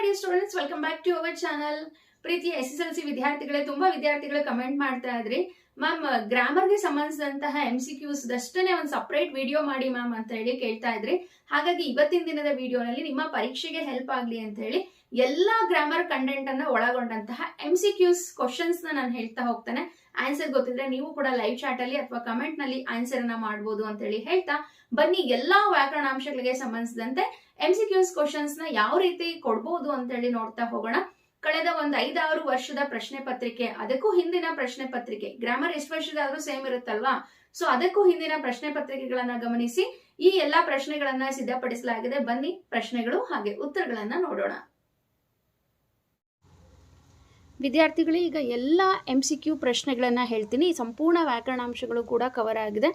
My dear students welcome back to our channel ಪ್ರೀತಿಯ S S L C ವಿದ್ಯಾರ್ಥಿಗಳೇ, ತುಂಬಾ ವಿದ್ಯಾರ್ಥಿಗಳು ಕಮೆಂಟ್ ಮಾಡ್ತಾ ಇದ್ರಿ. ಮ್ಯಾಮ್ ಗ್ರಾಮರ್ಗೆ ಸಂಬಂಧಿಸಿದಂತಹ ಎಂ ಸಿ ಕ್ಯೂಸ್ ದಷ್ಟನೇ ಒಂದು ಸಪರೇಟ್ ವಿಡಿಯೋ ಮಾಡಿ ಮ್ಯಾಮ್ ಅಂತ ಹೇಳಿ ಕೇಳ್ತಾ ಇದ್ರಿ. ಹಾಗಾಗಿ ಇವತ್ತಿನ ದಿನದ ವಿಡಿಯೋನಲ್ಲಿ ನಿಮ್ಮ ಪರೀಕ್ಷೆಗೆ ಹೆಲ್ಪ್ ಆಗ್ಲಿ ಅಂತ ಹೇಳಿ ಎಲ್ಲಾ ಗ್ರಾಮರ್ ಕಂಟೆಂಟ್ ಅನ್ನ ಒಳಗೊಂಡಂತಹ ಎಂ ಸಿ ಕ್ಯೂಸ್ ಕ್ವಶನ್ಸ್ ನಾನು ಹೇಳ್ತಾ ಹೋಗ್ತೇನೆ. ಆನ್ಸರ್ ಗೊತ್ತಿದ್ರೆ ನೀವು ಕೂಡ ಲೈವ್ ಚಾಟ್ ಅಲ್ಲಿ ಅಥವಾ ಕಮೆಂಟ್ನಲ್ಲಿ ಆನ್ಸರ್ ಅನ್ನ ಮಾಡಬಹುದು ಅಂತ ಹೇಳಿ ಹೇಳ್ತಾ ಬನ್ನಿ ಎಲ್ಲಾ ವ್ಯಾಕರಣಾಂಶಗಳಿಗೆ ಸಂಬಂಧಿಸಿದಂತೆ ಎಂ ಸಿ ಕ್ಯೂಸ್ ಕ್ವಶನ್ಸ್ನ ಯಾವ ರೀತಿ ಕೊಡ್ಬೋದು ಅಂತ ಹೇಳಿ ನೋಡ್ತಾ ಹೋಗೋಣ. ಕಳೆದ ಒಂದ್ ಐದಾರು ವರ್ಷದ ಪ್ರಶ್ನೆ ಪತ್ರಿಕೆ, ಅದಕ್ಕೂ ಹಿಂದಿನ ಪ್ರಶ್ನೆ ಪತ್ರಿಕೆ ಗ್ರಾಮರ್ ಎಷ್ಟು ವರ್ಷದಾದ್ರೂ ಸೇಮ್ ಇರುತ್ತಲ್ವಾ? ಸೊ ಅದಕ್ಕೂ ಹಿಂದಿನ ಪ್ರಶ್ನೆ ಪತ್ರಿಕೆಗಳನ್ನ ಗಮನಿಸಿ ಈ ಎಲ್ಲಾ ಪ್ರಶ್ನೆಗಳನ್ನ ಸಿದ್ಧಪಡಿಸಲಾಗಿದೆ. ಬನ್ನಿ ಪ್ರಶ್ನೆಗಳು ಹಾಗೆ ಉತ್ತರಗಳನ್ನ ನೋಡೋಣ. ವಿದ್ಯಾರ್ಥಿಗಳು ಈಗ ಎಲ್ಲ ಎಂ ಸಿ ಕ್ಯೂ ಪ್ರಶ್ನೆಗಳನ್ನು ಹೇಳ್ತೀನಿ. ಸಂಪೂರ್ಣ ವ್ಯಾಕರಣಾಂಶಗಳು ಕೂಡ ಕವರ್ ಆಗಿದೆ.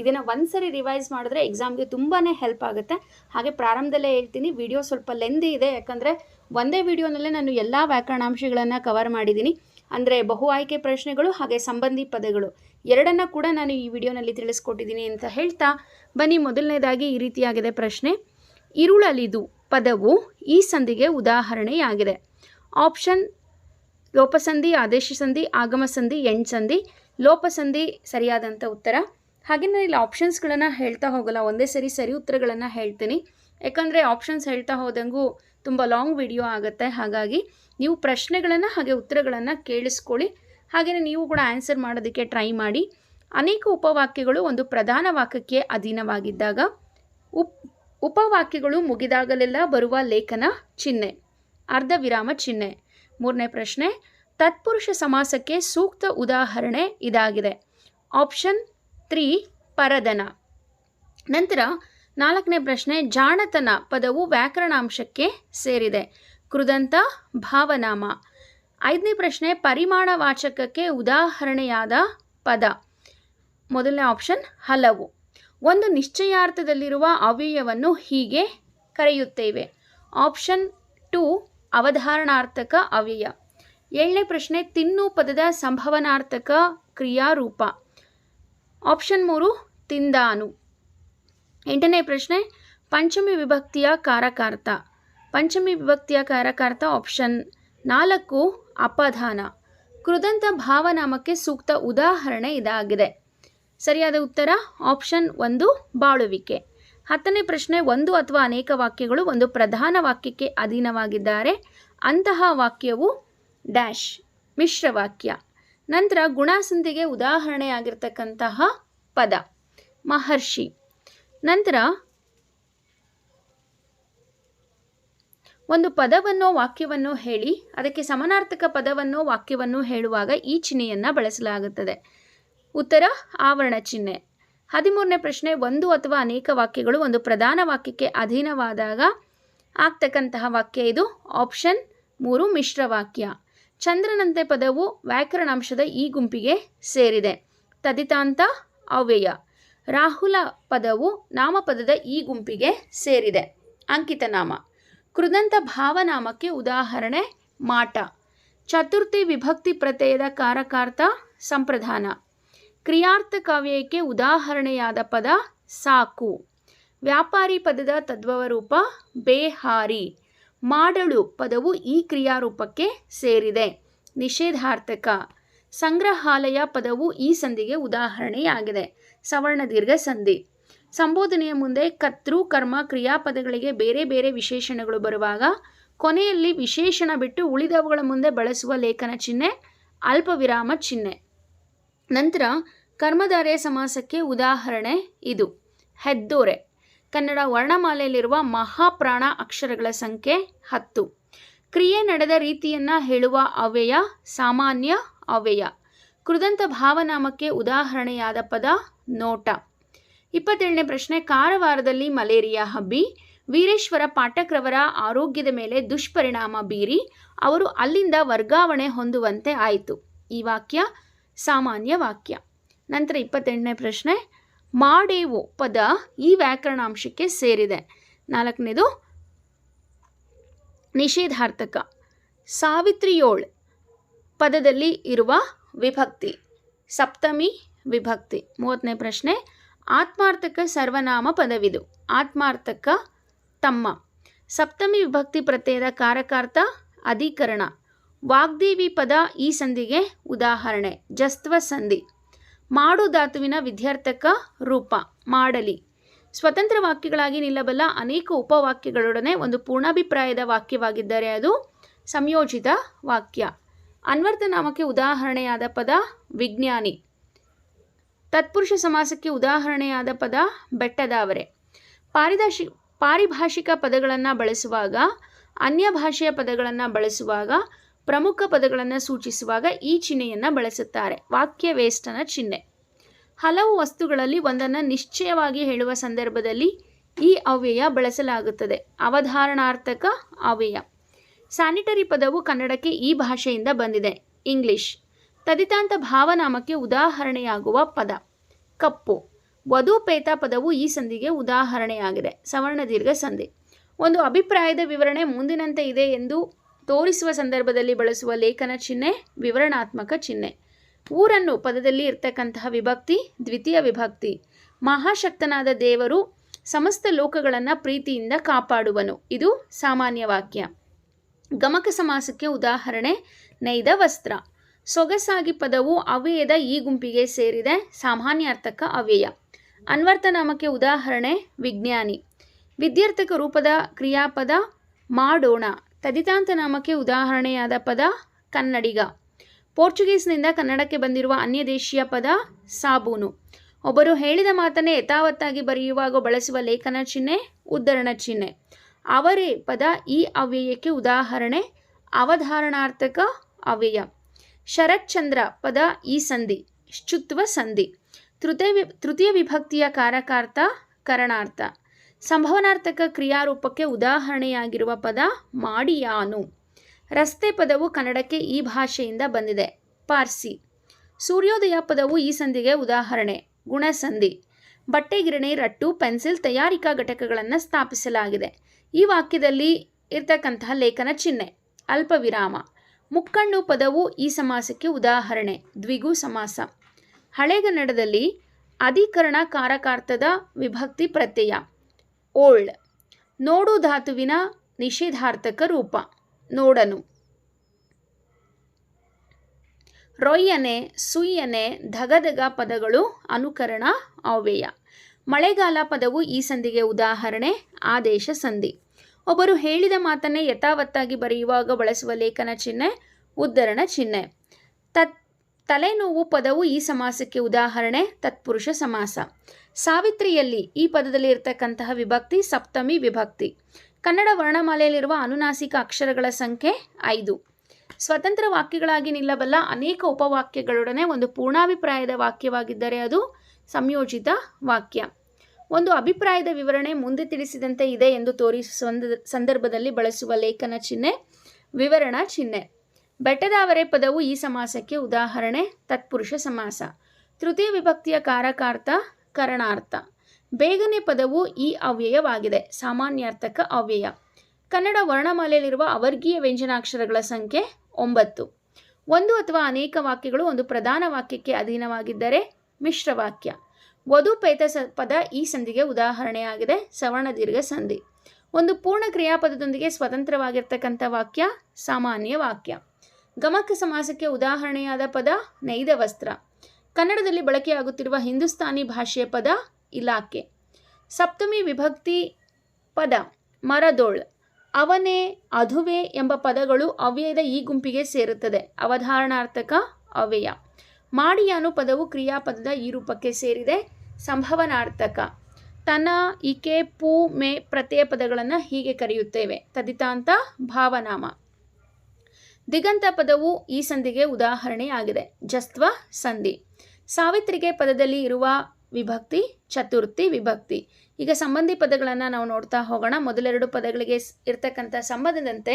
ಇದನ್ನು ಒಂದ್ಸರಿ ರಿವೈಸ್ ಮಾಡಿದ್ರೆ ಎಕ್ಸಾಮ್ಗೆ ತುಂಬಾ ಹೆಲ್ಪ್ ಆಗುತ್ತೆ. ಹಾಗೆ ಪ್ರಾರಂಭದಲ್ಲೇ ಹೇಳ್ತೀನಿ ವಿಡಿಯೋ ಸ್ವಲ್ಪ ಲೆಂದಿ ಇದೆ. ಯಾಕಂದರೆ ಒಂದೇ ವಿಡಿಯೋನಲ್ಲೇ ನಾನು ಎಲ್ಲ ವ್ಯಾಕರಣಾಂಶಗಳನ್ನು ಕವರ್ ಮಾಡಿದ್ದೀನಿ. ಅಂದರೆ ಬಹು ಆಯ್ಕೆ ಪ್ರಶ್ನೆಗಳು ಹಾಗೆ ಸಂಬಂಧಿ ಪದಗಳು. ಎರಡನ್ನ ಕೂಡ ನಾನು ಈ ವಿಡಿಯೋನಲ್ಲಿ ತಿಳಿಸ್ಕೊಟ್ಟಿದ್ದೀನಿ ಅಂತ ಹೇಳ್ತಾ ಬನ್ನಿ. ಮೊದಲನೇದಾಗಿ ಈ ರೀತಿಯಾಗಿದೆ ಪ್ರಶ್ನೆ. ಇರುಳಲಿದು ಪದವು ಈ ಸಂಧಿಗೆ ಉದಾಹರಣೆಯಾಗಿದೆ. ಆಪ್ಷನ್ ಲೋಪಸಂಧಿ ಆದೇಶ ಸಂಧಿ ಆಗಮ ಸಂಧಿ ಎಂಡ್ ಸಂಧಿ ಲೋಪಸಂಧಿ ಸರಿಯಾದಂಥ ಉತ್ತರ. ಹಾಗೆ ನಾನು ಇಲ್ಲಿ ಆಪ್ಷನ್ಸ್ಗಳನ್ನು ಹೇಳ್ತಾ ಹೋಗಲ್ಲ, ಒಂದೇ ಸರಿ ಸರಿ ಉತ್ತರಗಳನ್ನು ಹೇಳ್ತೀನಿ. ಯಾಕಂದರೆ ಆಪ್ಷನ್ಸ್ ಹೇಳ್ತಾ ಹೋದಂಗೂ ತುಂಬ ಲಾಂಗ್ ವಿಡಿಯೋ ಆಗುತ್ತೆ. ಹಾಗಾಗಿ ನೀವು ಪ್ರಶ್ನೆಗಳನ್ನು ಹಾಗೆ ಉತ್ತರಗಳನ್ನು ಕೇಳಿಸ್ಕೊಳ್ಳಿ. ಹಾಗೆಯೇ ನೀವು ಕೂಡ ಆನ್ಸರ್ ಮಾಡೋದಕ್ಕೆ ಟ್ರೈ ಮಾಡಿ. ಅನೇಕ ಉಪವಾಕ್ಯಗಳು ಒಂದು ಪ್ರಧಾನ ವಾಕ್ಯಕ್ಕೆ ಅಧೀನವಾಗಿದ್ದಾಗ, ಉಪ್, ಉಪವಾಕ್ಯಗಳು ಮುಗಿದಾಗಲೆಲ್ಲ ಬರುವ ಲೇಖನ ಚಿಹ್ನೆ ಅರ್ಧ ವಿರಾಮ ಚಿಹ್ನೆ. ಮೂರನೇ ಪ್ರಶ್ನೆ, ತತ್ಪುರುಷ ಸಮಾಸಕ್ಕೆ ಸೂಕ್ತ ಉದಾಹರಣೆ ಇದಾಗಿದೆ. ಆಪ್ಷನ್ ತ್ರೀ ಪರದನ ನಂತರ ನಾಲ್ಕನೇ ಪ್ರಶ್ನೆ, ಜಾಣತನ ಪದವು ವ್ಯಾಕರಣಾಂಶಕ್ಕೆ ಸೇರಿದೆ. ಕೃದಂತ, ಭಾವನಾಮ. ಐದನೇ ಪ್ರಶ್ನೆ, ಪರಿಮಾಣವಾಚಕಕ್ಕೆ ಉದಾಹರಣೆಯಾದ ಪದ. ಮೊದಲನೇ ಆಪ್ಷನ್, ಹಲವು. ಒಂದು ನಿಶ್ಚಯಾರ್ಥದಲ್ಲಿರುವ ಅವ್ಯಯವನ್ನು ಹೀಗೆ ಕರೆಯುತ್ತೇವೆ. ಆಪ್ಷನ್ ಟು ಅವಧಾರಣಾರ್ಥಕ ಅವ್ಯಯ. ಏಳನೇ ಪ್ರಶ್ನೆ ತಿನ್ನು ಪದದ ಸಂಭವನಾರ್ಥಕ ಕ್ರಿಯಾರೂಪ. ಆಪ್ಷನ್ ಮೂರು, ತಿಂದಾನು. ಎಂಟನೇ ಪ್ರಶ್ನೆ, ಪಂಚಮಿ ವಿಭಕ್ತಿಯ ಕಾರಕಾರ್ಥ. ಪಂಚಮಿ ವಿಭಕ್ತಿಯ ಕಾರಕಾರ್ಥ ಆಪ್ಷನ್ ನಾಲ್ಕು, ಅಪಧಾನ. ಕೃದಂತ ಭಾವನಾಮಕ್ಕೆ ಸೂಕ್ತ ಉದಾಹರಣೆ ಇದಾಗಿದೆ. ಸರಿಯಾದ ಉತ್ತರ? ಆಪ್ಷನ್ ಒಂದು, ಬಾಳುವಿಕೆ. ಹತ್ತನೇ ಪ್ರಶ್ನೆ, ಒಂದು ಅಥವಾ ಅನೇಕ ವಾಕ್ಯಗಳು ಒಂದು ಪ್ರಧಾನ ವಾಕ್ಯಕ್ಕೆ ಅಧೀನವಾಗಿದ್ದಾರೆ. ಅಂತಹ ವಾಕ್ಯವು ಡ್ಯಾಶ್, ಮಿಶ್ರ ವಾಕ್ಯ. ನಂತರ ಗುಣಸಂಧಿಗೆ ಉದಾಹರಣೆಯಾಗಿರ್ತಕ್ಕಂತಹ ಪದ, ಮಹರ್ಷಿ. ನಂತರ ಒಂದು ಪದವನ್ನು ವಾಕ್ಯವನ್ನು ಹೇಳಿ, ಅದಕ್ಕೆ ಸಮನಾರ್ಥಕ ಪದವನ್ನು ವಾಕ್ಯವನ್ನು ಹೇಳುವಾಗ ಈ ಚಿಹ್ನೆಯನ್ನು ಬಳಸಲಾಗುತ್ತದೆ. ಉತ್ತರ, ಆವರಣ ಚಿಹ್ನೆ. ಹದಿಮೂರನೇ ಪ್ರಶ್ನೆ, ಒಂದು ಅಥವಾ ಅನೇಕ ವಾಕ್ಯಗಳು ಒಂದು ಪ್ರಧಾನ ವಾಕ್ಯಕ್ಕೆ ಅಧೀನವಾದಾಗ ಆಗ್ತಕ್ಕಂತಹ ವಾಕ್ಯ ಇದು. ಆಪ್ಷನ್ ಮೂರು, ಮಿಶ್ರ ವಾಕ್ಯ. ಚಂದ್ರನಂತೆ ಪದವು ವ್ಯಾಕರಣಾಂಶದ ಈ ಗುಂಪಿಗೆ ಸೇರಿದೆ. ತದಿತಾಂತ, ಅವ್ಯಯ. ರಾಹುಲ ಪದವು ನಾಮಪದದ ಈ ಗುಂಪಿಗೆ ಸೇರಿದೆ. ಅಂಕಿತನಾಮ ಕೃದಂತ ಭಾವನಾಮಕ್ಕೆ ಉದಾಹರಣೆ, ಮಾಟ. ಚತುರ್ಥಿ ವಿಭಕ್ತಿ ಪ್ರತ್ಯಯದ ಕಾರಕಾರ್ಥ ಸಂಪ್ರದಾನ ಕ್ರಿಯಾರ್ಥ ಕಾವ್ಯಕ್ಕೆ ಉದಾಹರಣೆಯಾದ ಪದ ಸಾಕು. ವ್ಯಾಪಾರಿ ಪದದ ತದ್ಭವ ರೂಪ ಬೇಹಾರಿ. ಮಾಡಳು ಪದವು ಈ ಕ್ರಿಯಾರೂಪಕ್ಕೆ ಸೇರಿದೆ. ನಿಷೇಧಾರ್ಥಕ. ಸಂಗ್ರಹಾಲಯ ಪದವು ಈ ಸಂಧಿಗೆ ಉದಾಹರಣೆಯಾಗಿದೆ. ಸವರ್ಣ ದೀರ್ಘ ಸಂಧಿ. ಸಂಬೋಧನೆಯ ಮುಂದೆ ಕರ್ತೃ, ಕರ್ಮ ಕ್ರಿಯಾಪದಗಳಿಗೆ ಬೇರೆ ಬೇರೆ ವಿಶೇಷಣಗಳು ಬರುವಾಗ ಕೊನೆಯಲ್ಲಿ ವಿಶೇಷಣ ಬಿಟ್ಟು ಉಳಿದವುಗಳ ಮುಂದೆ ಬಳಸುವ ಲೇಖನ ಚಿಹ್ನೆ, ಅಲ್ಪವಿರಾಮ ಚಿಹ್ನೆ. ನಂತರ ಕರ್ಮಧಾರೆಯ ಸಮಾಸಕ್ಕೆ ಉದಾಹರಣೆ ಇದು. ಹೆದ್ದೋರೆ. ಕನ್ನಡ ವರ್ಣಮಾಲೆಯಲ್ಲಿರುವ ಮಹಾಪ್ರಾಣ ಅಕ್ಷರಗಳ ಸಂಖ್ಯೆ ಹತ್ತು. ಕ್ರಿಯೆ ನಡೆದ ರೀತಿಯನ್ನು ಹೇಳುವ ಅವ್ಯಯ ಸಾಮಾನ್ಯ ಅವ್ಯಯ ಕೃದಂತ ಭಾವನಾಮಕ್ಕೆ ಉದಾಹರಣೆಯಾದ ಪದ ನೋಟ. ಇಪ್ಪತ್ತೇಳನೇ ಪ್ರಶ್ನೆ. ಕಾರವಾರದಲ್ಲಿ ಮಲೇರಿಯಾ ಹಬ್ಬಿ, ವೀರೇಶ್ವರ ಪಾಠಕ್ರವರ ಆರೋಗ್ಯದ ಮೇಲೆ ದುಷ್ಪರಿಣಾಮ ಬೀರಿ, ಅವರು ಅಲ್ಲಿಂದ ವರ್ಗಾವಣೆ ಹೊಂದುವಂತೆ ಆಯಿತು. ಈ ವಾಕ್ಯ ಸಾಮಾನ್ಯ ವಾಕ್ಯ. ನಂತರ ಇಪ್ಪತ್ತೆಂಟನೇ ಪ್ರಶ್ನೆ, ಮಾಡೇವು ಪದ ಈ ವ್ಯಾಕರಣಾಂಶಕ್ಕೆ ಸೇರಿದೆ. ನಾಲ್ಕನೇದು, ನಿಷೇಧಾರ್ಥಕ ಸಾವಿತ್ರಿಯೋಳ್ ಪದದಲ್ಲಿ ಇರುವ ವಿಭಕ್ತಿ, ಸಪ್ತಮಿ ವಿಭಕ್ತಿ. ಮೂವತ್ತನೇ ಪ್ರಶ್ನೆ, ಆತ್ಮಾರ್ಥಕ ಸರ್ವನಾಮ ಪದವಿದು, ಆತ್ಮಾರ್ಥಕ ತಮ್ಮ ಸಪ್ತಮಿ ವಿಭಕ್ತಿ ಪ್ರತ್ಯಯದ ಕಾರಕಾರ್ಥ ಅಧಿಕರಣ. ವಾಗ್ದೇವಿ ಪದ ಈ ಸಂಧಿಗೆ ಉದಾಹರಣೆ. ಜಸ್ತ್ವ ಸಂಧಿ. ಮಾಡು ಧಾತುವಿನ ವಿದ್ಯಾರ್ಥಕ ರೂಪ. ಮಾಡಲಿ. ಸ್ವತಂತ್ರ ವಾಕ್ಯಗಳಾಗಿ ನಿಲ್ಲಬಲ್ಲ ಅನೇಕ ಉಪವಾಕ್ಯಗಳೊಡನೆ ಒಂದು ಪೂರ್ಣಾಭಿಪ್ರಾಯದ ವಾಕ್ಯವಾಗಿದ್ದರೆ ಅದು ಸಂಯೋಜಿತ ವಾಕ್ಯ. ಅನ್ವರ್ಥ ನಾಮಕ್ಕೆ ಉದಾಹರಣೆಯಾದ ಪದ ವಿಜ್ಞಾನಿ. ತತ್ಪುರುಷ ಸಮಾಸಕ್ಕೆ ಉದಾಹರಣೆಯಾದ ಪದ ಬೆಟ್ಟದಾವರೆ. ಪಾರಿದಾಶಿ ಪಾರಿಭಾಷಿಕ ಪದಗಳನ್ನು ಬಳಸುವಾಗ ಅನ್ಯ ಭಾಷೆಯ ಪದಗಳನ್ನು ಬಳಸುವಾಗ ಪ್ರಮುಖ ಪದಗಳನ್ನು ಸೂಚಿಸುವಾಗ ಈ ಚಿಹ್ನೆಯನ್ನು ಬಳಸುತ್ತಾರೆ. ವಾಕ್ಯ ವೇಷ್ಟನ ಚಿಹ್ನೆ. ಹಲವು ವಸ್ತುಗಳಲ್ಲಿ ಒಂದನ್ನು ನಿಶ್ಚಯವಾಗಿ ಹೇಳುವ ಸಂದರ್ಭದಲ್ಲಿ ಈ ಅವ್ಯಯ ಬಳಸಲಾಗುತ್ತದೆ. ಅವಧಾರಣಾರ್ಥಕ ಅವ್ಯಯ. ಸ್ಯಾನಿಟರಿ ಪದವು ಕನ್ನಡಕ್ಕೆ ಈ ಭಾಷೆಯಿಂದ ಬಂದಿದೆ. ಇಂಗ್ಲಿಷ್. ತದಿತಾಂತ ಭಾವನಾಮಕ್ಕೆ ಉದಾಹರಣೆಯಾಗುವ ಪದ. ಕಪ್ಪು. ವಧುಪೇತ ಪದವು ಈ ಸಂಧಿಗೆ ಉದಾಹರಣೆಯಾಗಿದೆ. ಸವರ್ಣ ದೀರ್ಘ ಸಂಧಿ. ಒಂದು ಅಭಿಪ್ರಾಯದ ವಿವರಣೆ ಮುಂದಿನಂತೆ ಇದೆ ಎಂದು ತೋರಿಸುವ ಸಂದರ್ಭದಲ್ಲಿ ಬಳಸುವ ಲೇಖನ ಚಿಹ್ನೆ, ವಿವರಣಾತ್ಮಕ ಚಿಹ್ನೆ. ಊರನ್ನು ಪದದಲ್ಲಿ ಇರ್ತಕ್ಕಂತಹ ವಿಭಕ್ತಿ, ದ್ವಿತೀಯ ವಿಭಕ್ತಿ. ಮಹಾಶಕ್ತನಾದ ದೇವರು ಸಮಸ್ತ ಲೋಕಗಳನ್ನು ಪ್ರೀತಿಯಿಂದ ಕಾಪಾಡುವನು. ಇದು ಸಾಮಾನ್ಯ ವಾಕ್ಯ. ಗಮಕ ಸಮಾಸಕ್ಕೆ ಉದಾಹರಣೆ, ನೈದ ವಸ್ತ್ರ. ಸೊಗಸಾಗಿ ಪದವು ಅವ್ಯಯದ ಈ ಗುಂಪಿಗೆ ಸೇರಿದೆ ಸಾಮಾನ್ಯಾರ್ಥಕ ಅವ್ಯಯ. ಅನ್ವರ್ಥನಾಮಕ್ಕೆ ಉದಾಹರಣೆ, ವಿಜ್ಞಾನಿ. ವಿದ್ಯಾರ್ಥಕ ರೂಪದ ಕ್ರಿಯಾಪದ, ಮಾಡೋಣ. ತದಿತಾಂತ ನಾಮಕ್ಕೆ ಉದಾಹರಣೆಯಾದ ಪದ ಕನ್ನಡಿಗ. ಪೋರ್ಚುಗೀಸ್ನಿಂದ ಕನ್ನಡಕ್ಕೆ ಬಂದಿರುವ ಅನ್ಯದೇಶೀಯ ಪದ ಸಾಬೂನು. ಒಬ್ಬರು ಹೇಳಿದ ಮಾತನ್ನೇ ಯಥಾವತ್ತಾಗಿ ಬರೆಯುವಾಗ ಬಳಸುವ ಲೇಖನ ಚಿಹ್ನೆ ಉದ್ಧರಣ ಚಿಹ್ನೆ. ಅವರೇ ಪದ ಈ ಅವ್ಯಯಕ್ಕೆ ಉದಾಹರಣೆ, ಅವಧಾರಣಾರ್ಥಕ ಅವ್ಯಯ. ಶರತ್ಚಂದ್ರ ಪದ ಈ ಸಂಧಿ ಶುತ್ವ ಸಂಧಿ. ತೃತೀಯ ತೃತೀಯ ವಿಭಕ್ತಿಯ ಕಾರಕಾರ್ಥ ಕರಣಾರ್ಥ. ಸಂಭವನಾರ್ಥಕ ಕ್ರಿಯಾರೂಪಕ್ಕೆ ಉದಾಹರಣೆಯಾಗಿರುವ ಪದ ಮಾಡಿಯಾನು. ರಸ್ತೆ ಪದವು ಕನ್ನಡಕ್ಕೆ ಈ ಭಾಷೆಯಿಂದ ಬಂದಿದೆ. ಪಾರ್ಸಿ. ಸೂರ್ಯೋದಯ ಪದವು ಈ ಸಂಧಿಗೆ ಉದಾಹರಣೆ. ಗುಣಸಂಧಿ. ಬಟ್ಟೆ ಗಿರಣಿ ರಟ್ಟು, ಪೆನ್ಸಿಲ್ ತಯಾರಿಕಾ ಘಟಕಗಳನ್ನು ಸ್ಥಾಪಿಸಲಾಗಿದೆ. ಈ ವಾಕ್ಯದಲ್ಲಿ ಇರ್ತಕ್ಕಂತಹ ಲೇಖನ ಚಿಹ್ನೆ. ಅಲ್ಪವಿರಾಮ. ಮುಕ್ಕಣ್ಣು ಪದವು ಈ ಸಮಾಸಕ್ಕೆ ಉದಾಹರಣೆ. ದ್ವಿಗು ಸಮಾಸ. ಹಳೆಗನ್ನಡದಲ್ಲಿ ಅಧಿಕರಣ ಕಾರಕಾರ್ಥದ ವಿಭಕ್ತಿ ಪ್ರತ್ಯಯ. ಓಲ್ಡ್ ನೋಡು ಧಾತುವಿನ ನಿಷೇಧಾರ್ಥಕ ರೂಪ. ನೋಡನು. ರೊಯ್ಯನೆ, ಸುಯ್ಯನೆ, ಧಗಧಗ ಪದಗಳು ಅನುಕರಣ, ಅವ್ಯಯ. ಮಳೆಗಾಲ ಪದವು ಈ ಸಂಧಿಗೆ ಉದಾಹರಣೆ, ಆದೇಶ ಸಂಧಿ. ಒಬ್ಬರು ಹೇಳಿದ ಮಾತನ್ನೇ ಯಥಾವತ್ತಾಗಿ ಬರೆಯುವಾಗ ಬಳಸುವ ಲೇಖನ ಚಿಹ್ನೆ, ಉದ್ಧರಣ ಚಿಹ್ನೆ. ತತ್, ತಲೆನೋವು ಪದವು ಈ ಸಮಾಸಕ್ಕೆ ಉದಾಹರಣೆ, ತತ್ಪುರುಷ ಸಮಾಸ. ಸಾವಿತ್ರಿಯಲ್ಲಿ ಈ ಪದದಲ್ಲಿ ಇರತಕ್ಕಂತಹ ವಿಭಕ್ತಿ, ಸಪ್ತಮಿ ವಿಭಕ್ತಿ. ಕನ್ನಡ ವರ್ಣಮಾಲೆಯಲ್ಲಿರುವ ಅನುನಾಸಿಕ ಅಕ್ಷರಗಳ ಸಂಖ್ಯೆ ಐದು. ಸ್ವತಂತ್ರ ವಾಕ್ಯಗಳಾಗಿ ನಿಲ್ಲಬಲ್ಲ ಅನೇಕ ಉಪವಾಕ್ಯಗಳೊಡನೆ ಒಂದು ಪೂರ್ಣಾಭಿಪ್ರಾಯದ ವಾಕ್ಯವಾಗಿದ್ದರೆ ಅದು ಸಂಯೋಜಿತ ವಾಕ್ಯ. ಒಂದು ಅಭಿಪ್ರಾಯದ ವಿವರಣೆ ಮುಂದೆ ತಿಳಿಸಿದಂತೆ ಇದೆ ಎಂದು ತೋರಿಸುವ ಸಂದರ್ಭದಲ್ಲಿ ಬಳಸುವ ಲೇಖನ ಚಿಹ್ನೆ, ವಿವರಣಾ ಚಿಹ್ನೆ. ಬೆಟ್ಟದಾವರೆ ಪದವು ಈ ಸಮಾಸಕ್ಕೆ ಉದಾಹರಣೆ, ತತ್ಪುರುಷ ಸಮಾಸ. ತೃತೀಯ ವಿಭಕ್ತಿಯ ಕಾರಕಾರ್ಥ ಕರಣಾರ್ಥ. ಬೇಗನೆ ಪದವು ಈ ಅವ್ಯಯವಾಗಿದೆ. ಸಾಮಾನ್ಯಾರ್ಥಕ ಅವ್ಯಯ. ಕನ್ನಡ ವರ್ಣಮಾಲೆಯಲ್ಲಿರುವ ಅವರ್ಗೀಯ ವ್ಯಂಜನಾಕ್ಷರಗಳ ಸಂಖ್ಯೆ ಒಂಬತ್ತು. ಒಂದು ಅಥವಾ ಅನೇಕ ವಾಕ್ಯಗಳು ಒಂದು ಪ್ರಧಾನ ವಾಕ್ಯಕ್ಕೆ ಅಧೀನವಾಗಿದ್ದರೆ ಮಿಶ್ರವಾಕ್ಯ. ವಧು ಪೇತ ಸ ಪದ ಈ ಸಂಧಿಗೆ ಉದಾಹರಣೆಯಾಗಿದೆ. ಸವರ್ಣ ದೀರ್ಘ ಸಂಧಿ. ಒಂದು ಪೂರ್ಣ ಕ್ರಿಯಾಪದದೊಂದಿಗೆ ಸ್ವತಂತ್ರವಾಗಿರ್ತಕ್ಕಂಥ ವಾಕ್ಯ ಸಾಮಾನ್ಯ ವಾಕ್ಯ. ಗಮಕ ಸಮಾಸಕ್ಕೆ ಉದಾಹರಣೆಯಾದ ಪದ ನೈದ ವಸ್ತ್ರ ಕನ್ನಡದಲ್ಲಿ ಬಳಕೆಯಾಗುತ್ತಿರುವ ಹಿಂದೂಸ್ತಾನಿ ಭಾಷೆಯ ಪದ ಇಲಾಖೆ. ಸಪ್ತಮಿ ವಿಭಕ್ತಿ ಪದ ಮರದೋಳ್. ಅವನೇ ಅಧುವೆ ಎಂಬ ಪದಗಳು ಅವ್ಯಯದ ಈ ಗುಂಪಿಗೆ ಸೇರುತ್ತದೆ. ಅವಧಾರಣಾರ್ಥಕ ಅವ್ಯಯ. ಮಾಡಿಯಾನು ಪದವು ಕ್ರಿಯಾಪದದ ಈ ರೂಪಕ್ಕೆ ಸೇರಿದೆ. ಸಂಭವನಾರ್ಥಕ. ತನ ಇಕೆ ಪೂ, ಮೇ ಪ್ರತ್ಯಯ ಪದಗಳನ್ನು ಹೀಗೆ ಕರೆಯುತ್ತೇವೆ. ತದಿತಾಂತ ಭಾವನಾಮ. ದಿಗಂತ ಪದವು ಈ ಸಂಧಿಗೆ ಉದಾಹರಣೆಯಾಗಿದೆ. ಜಸ್ತ್ವ, ಸಂಧಿ. ಸಾವಿತ್ರಿಗೆ ಪದದಲ್ಲಿ ಇರುವ ವಿಭಕ್ತಿ, ಚತುರ್ಥಿ, ವಿಭಕ್ತಿ. ಈಗ ಸಂಬಂಧಿ ಪದಗಳನ್ನು ನಾವು ನೋಡ್ತಾ ಹೋಗೋಣ. ಮೊದಲೆರಡು ಪದಗಳಿಗೆ ಇರ್ತಕ್ಕಂಥ ಸಂಬಂಧದಂತೆ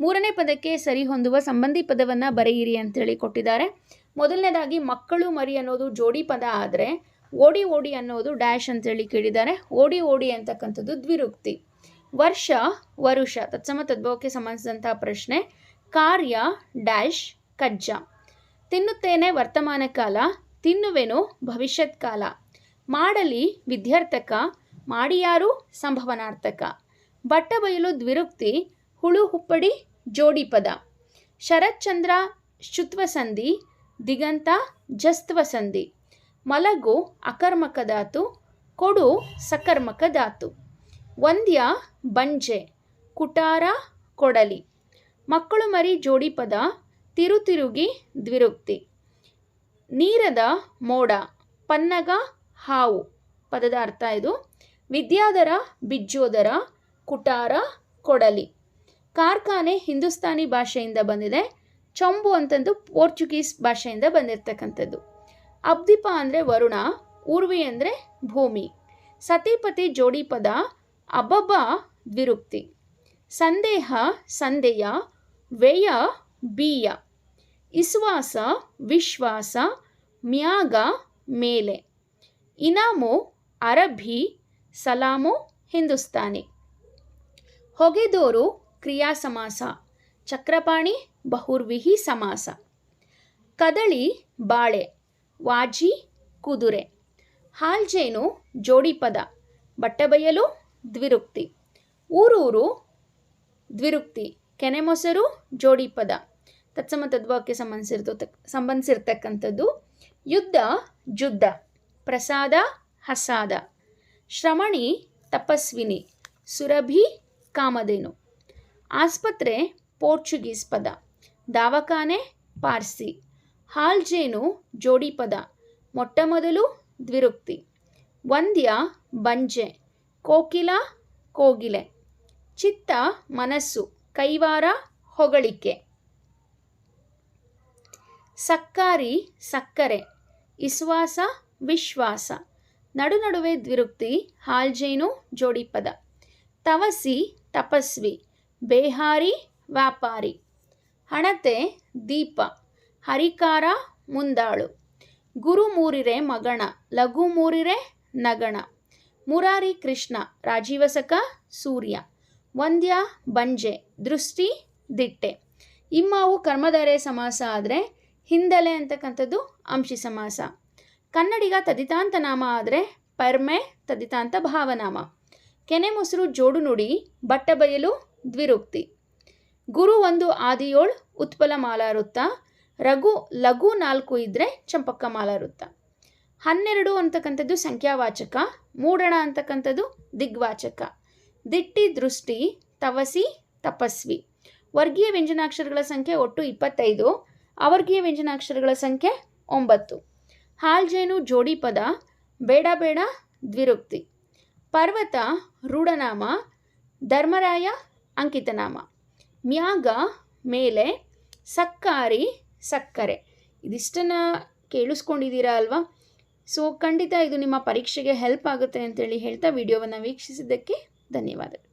ಮೂರನೇ ಪದಕ್ಕೆ ಸರಿ ಹೊಂದುವ ಸಂಬಂಧಿ ಪದವನ್ನು ಬರೆಯಿರಿ ಅಂತೇಳಿ ಕೊಟ್ಟಿದ್ದಾರೆ. ಮೊದಲನೇದಾಗಿ ಮಕ್ಕಳು ಮರಿ ಅನ್ನೋದು ಜೋಡಿ ಪದ ಆದರೆ ಓಡಿ ಓಡಿ ಅನ್ನೋದು ಡ್ಯಾಶ್ ಅಂತೇಳಿ ಕೇಳಿದ್ದಾರೆ. ಓಡಿ ಓಡಿ ಅಂತಕ್ಕಂಥದ್ದು ದ್ವಿರುಕ್ತಿ. ವರ್ಷ, ವರುಷ, ತತ್ಸಮ ತದ್ಭವಕ್ಕೆ ಸಂಬಂಧಿಸಿದಂತಹ ಪ್ರಶ್ನೆ. ಕಾರ್ಯ, ಡ್ಯಾಶ್, ಕಜ್ಜ. ತಿನ್ನುತ್ತೇನೆ ವರ್ತಮಾನ ಕಾಲ ತಿನ್ನುವೆನು ಭವಿಷ್ಯತ್ ಕಾಲ ಮಾಡಲಿ ವಿದ್ಯಾರ್ಥಕ, ಮಾಡಿಯಾರು ಸಂಭವನಾರ್ಥಕ. ಬಟ್ಟಬಯಲು ದ್ವಿರುಕ್ತಿ, ಹುಳು ಹುಪ್ಪಡಿ ಜೋಡಿ ಪದ. ಶರತ್ಚಂದ್ರ ಶುತ್ವ ಸಂಧಿ ದಿಗಂತ ಜಸ್ತ್ವ ಸಂಧಿ ಮಲಗು ಅಕರ್ಮಕ ಧಾತು, ಕೊಡು ಸಕರ್ಮಕ ಧಾತು. ವಂದ್ಯ ಬಂಜೆ, ಕುಟಾರ ಕೊಡಲಿ. ಮಕ್ಕಳು ಮರಿ ಜೋಡಿ ಪದ, ತಿರುತಿರುಗಿ ದ್ವಿರುಕ್ತಿ. ನೀರದ ಮೋಡ, ಪನ್ನಗ ಹಾವು ಪದದ ಅರ್ಥ ಇದು. ವಿದ್ಯಾಧರ, ಬಿಜ್ಜೋದರ, ಕುಟಾರ, ಕೊಡಲಿ. ಕಾರ್ಖಾನೆ ಹಿಂದೂಸ್ತಾನಿ ಭಾಷೆಯಿಂದ ಬಂದಿದೆ. ಚಂಬು ಅಂತಂದು ಪೋರ್ಚುಗೀಸ್ ಭಾಷೆಯಿಂದ ಬಂದಿರತಕ್ಕಂಥದ್ದು. ಅಬ್ದಿಪ ಅಂದರೆ ವರುಣ ಊರ್ವಿ ಅಂದರೆ ಭೂಮಿ. ಸತಿಪತಿ ಜೋಡಿ ಪದ, ಅಬಬ ದ್ವಿರುಕ್ತಿ. ಸಂದೇಹ, ಸಂದೇಯ, ವ್ಯಯ, ಬೀಯ. ಇಸ್ವಾಸ, ವಿಶ್ವಾಸ, ಮ್ಯಾಗ, ಮೇಲೆ. ಇನಾಮು, ಅರಬ್ಬಿ, ಸಲಾಮು, ಹಿಂದೂಸ್ತಾನಿ. ಹೊಗೆದೋರು ಕ್ರಿಯಾ ಸಮಾಸ ಚಕ್ರಪಾಣಿ, ಬಹುರ್ವಿಹಿ ಸಮಾಸ. ಕದಳಿ, ಬಾಳೆ. ವಾಜಿ, ಕುದುರೆ. ಹಾಲ್ಜೇನು ಜೋಡಿ ಪದ ಬಟ್ಟಬಯಲು, ದ್ವಿರುಕ್ತಿ. ಊರೂರು, ದ್ವಿರುಕ್ತಿ. ಕೆನೆಮೊಸರು ಜೋಡಿ ಪದ ತತ್ಸಮ ತದ್ವಾಕ್ಯ ಸಂಬಂಧಿಸಿರ್ತ ಸಂಬಂಧಿಸಿರ್ತಕ್ಕಂಥದ್ದು ಯುದ್ಧ, ಜುದ್ಧ, ಪ್ರಸಾದ, ಹಸಾದ, ಶ್ರಮಣಿ, ತಪಸ್ವಿನಿ, ಸುರಭಿ, ಕಾಮಧೇನು, ಆಸ್ಪತ್ರೆ, ಪೋರ್ಚುಗೀಸ್ ಪದ, ದಾವಖಾನೆ, ಪಾರ್ಸಿ, ಹಾಲ್ಜೇನು, ಜೋಡಿ ಪದ, ಮೊಟ್ಟಮೊದಲು ದ್ವಿರುಕ್ತಿ, ವಂದ್ಯ, ಬಂಜೆ, ಕೋಕಿಲ, ಕೋಗಿಲೆ, ಚಿತ್ತ, ಮನಸ್ಸು, ಕೈವಾರ, ಹೊಗಳಿಕೆ. ಸಕ್ಕಾರಿ ಸಕ್ಕರೆ, ಇಸ್ವಾಸ ವಿಶ್ವಾಸ ನಡು ನಡುವೆ ದ್ವಿರುಕ್ತಿ, ಹಾಲ್ಜೇನು ಜೋಡಿ ಪದ ತವಸಿ ತಪಸ್ವಿ, ಬೇಹಾರಿ ವ್ಯಾಪಾರಿ, ಹಣತೆ ದೀಪ, ಹರಿಕಾರ ಮುಂದಾಳು, ಗುರು ಮೂರಿರೆ ಮಗಣ, ಲಘು ಮೂರಿರೆ ನಗಣ, ಮುರಾರಿ ಕೃಷ್ಣ, ರಾಜೀವಸಕ ಸೂರ್ಯ, ವಂದ್ಯ ಬಂಜೆ, ದೃಷ್ಟಿ ದಿಟ್ಟೆ. ಇಮ್ಮಾವು ಕರ್ಮಧಾರೆ ಸಮಾಸ ಆದರೆ ಹಿಂದಲೆ ಅಂತಕ್ಕಂಥದ್ದು ಅಂಶಿ ಸಮಾಸ. ಕನ್ನಡಿಗ ತದಿತಾಂತ ನಾಮ ಆದರೆ ಪರ್ಮೆ ತದಿತಾಂತ ಭಾವನಾಮ. ಕೆನೆ ಮೊಸರು ಜೋಡು ನುಡಿ ಬಟ್ಟಬಯಲು ದ್ವಿರುಕ್ತಿ. ಗುರು ಒಂದು ಆದಿಯೋಳ್ ಉತ್ಪಲ ಮಾಲಾರುತ್ತ, ರಘು ಲಘು ನಾಲ್ಕು ಇದ್ದರೆ ಚಂಪಕ್ಕ ಮಾಲಾರುತ್ತ. ಹನ್ನೆರಡು ಅಂತಕ್ಕಂಥದ್ದು ಸಂಖ್ಯಾವಾಚಕ, ಮೂಡಣ ಅಂತಕ್ಕಂಥದ್ದು ದಿಗ್ವಾಚಕ. ದಿಟ್ಟಿ ದೃಷ್ಟಿ, ತವಸಿ, ತಪಸ್ವಿ. ವರ್ಗೀಯ ವ್ಯಂಜನಾಕ್ಷರಗಳ ಸಂಖ್ಯೆ ಒಟ್ಟು ಇಪ್ಪತ್ತೈದು. ಅವರ್ಗೀಯ ವ್ಯಂಜನಾಕ್ಷರಗಳ ಸಂಖ್ಯೆ ಒಂಬತ್ತು. ಹಾಲ್ಜೇನು ಜೋಡಿ ಪದ, ಬೇಡ ಬೇಡ ದ್ವಿರುಕ್ತಿ. ಪರ್ವತ, ರೂಢನಾಮ, ಧರ್ಮರಾಯ, ಅಂಕಿತನಾಮ. ಮ್ಯಾಗ, ಮೇಲೆ, ಸಕ್ಕಾರಿ, ಸಕ್ಕರೆ. ಇದಿಷ್ಟನ್ನು ಕೇಳಿಸ್ಕೊಂಡಿದ್ದೀರಾ ಅಲ್ವಾ? ಸೊ ಖಂಡಿತ ಇದು ನಿಮ್ಮ ಪರೀಕ್ಷೆಗೆ ಹೆಲ್ಪ್ ಆಗುತ್ತೆ ಅಂತೇಳಿ ಹೇಳ್ತಾ ವಿಡಿಯೋವನ್ನು ವೀಕ್ಷಿಸಿದ್ದಕ್ಕೆ ಧನ್ಯವಾದಗಳು.